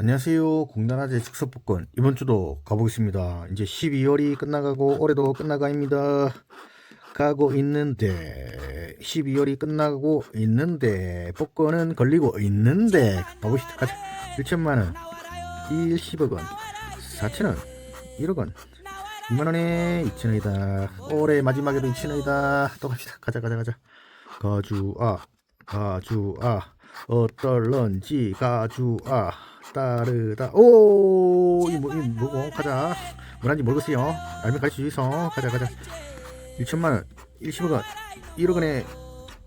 안녕하세요. 공단아재 즉석복권 이번 주도 가보겠습니다. 이제 12월이 끝나가고 올해도 끝나가입니다. 가고 있는데 12월이 끝나고 있는데 복권은 걸리고 있는데 가보시다 가자. 1천만 원, 1, 10억 원, 4천 원, 1억 원, 2만 원에 2천 원이다. 올해 마지막에도 2천 원이다. 또 갑시다. 가자 가자 가자. 가주아 가주아 어떨런지 가주아 따르다. 오 이뭐 이 뭐고 가자. 뭐란지 모르겠어요. 알면 가르쳐 주이소 가자 가자. 1천만원. 1십억원. 1억원에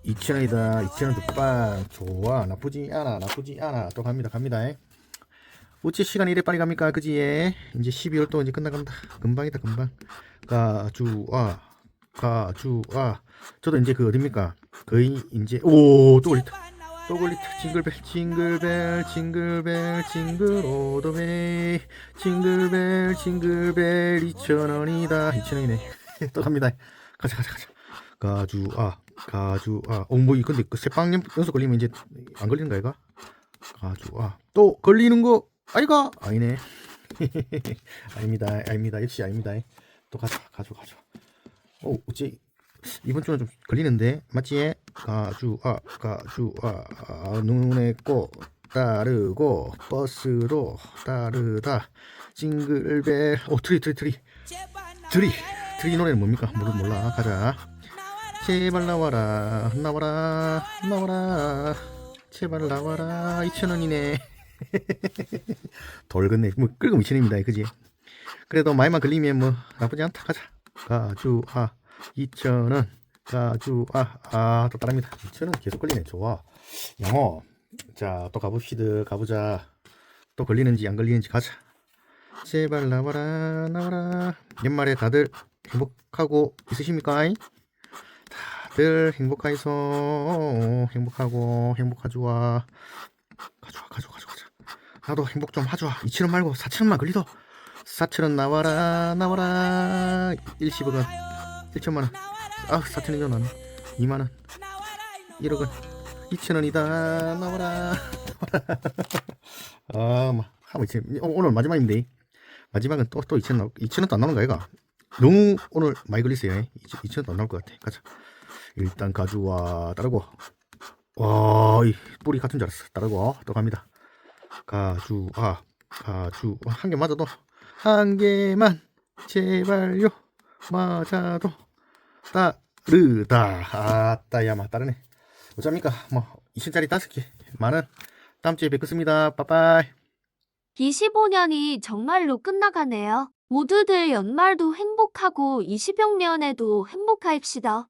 2천원이다. 2천원 두빵 좋아. 나쁘지 않아. 나쁘지 않아. 또 갑니다. 갑니다. 어째 시간이 이래 빨리 갑니까? 그지? 이제 12월 또 이제 끝나간다. 금방이다 금방. 가주아. 가주아. 저도 이제 그 어딥니까? 거의 이제 오또 걸렸다 또 걸렸다 징글벨 징글벨 징글벨 징글 오더베이. 징글벨 징글벨 2천원이다. 2천원이네. 또 갑니다. 가자 가자 가자. 가주 아 가주 아. 어뭐 이건데 그 새빵 연속 걸리면 이제 안 걸리는 거 아이가? 가주 아. 또 걸리는 거 아이가? 아니네. 아닙니다. 아닙니다. 역시 아닙니다. 또 가자 가져 가져 어 어째 이번 주는 좀 걸리는데 맞지? 가주아 가주아 아, 눈에 꼭 따르고 버스로 따르다. 징글벨 오 트리 트리 트리. 트리. 트리 노래는 뭡니까? 모르 몰라. 가자. 제발 나와라. 나와라. 나와라. 제발 나와라. 2천원이네. 돌겠네. 뭐 끌고 미천입니다. 그지? 그래도 마이만 걸리면 뭐 나쁘지 않다. 가자. 가주아 2,000원 가주 아아또 따릅니다. 2,000원 계속 걸리네. 좋아. 양호 자또 가봅시다. 가보자. 또 걸리는지 안 걸리는지 가자. 제발 나와라 나와라. 연말에 다들 행복하고 있으십니까? 다들 행복하이소. 행복하고 행복하주아 가져와 가져와 가져와 나도 행복 좀 하줘아 2,000원 말고 4,000원만 걸리도. 4,000원 나와라 나와라. 1십억원 1천만 원. 아 4천원이죠 나는 2만 원. 1억 원. 2천 원이다. 나와라. 아뭐 하면 이제 어, 오늘 마지막인데. 마지막은 또 또 2천 원 2천 원도 안 나오는 거 아이가. 너무 오늘 많이 걸리세요. 2천 원도 안 나올 것 같아. 가자. 일단 가주와. 따르고. 와 이 뿌리 같은 줄 알았어. 따르고. 또 갑니다. 가주아 가주 한개 맞아도 한 개만 제발요 맞아도 따르다. 아따 야마 따르네. 어쩝니까 뭐 20짜리 다섯 개 만원 다음 주에 뵙겠습니다. 빠빠이. 25년이 정말로 끝나가네요. 모두들 연말도 행복하고 20여 년에도 행복하입시다.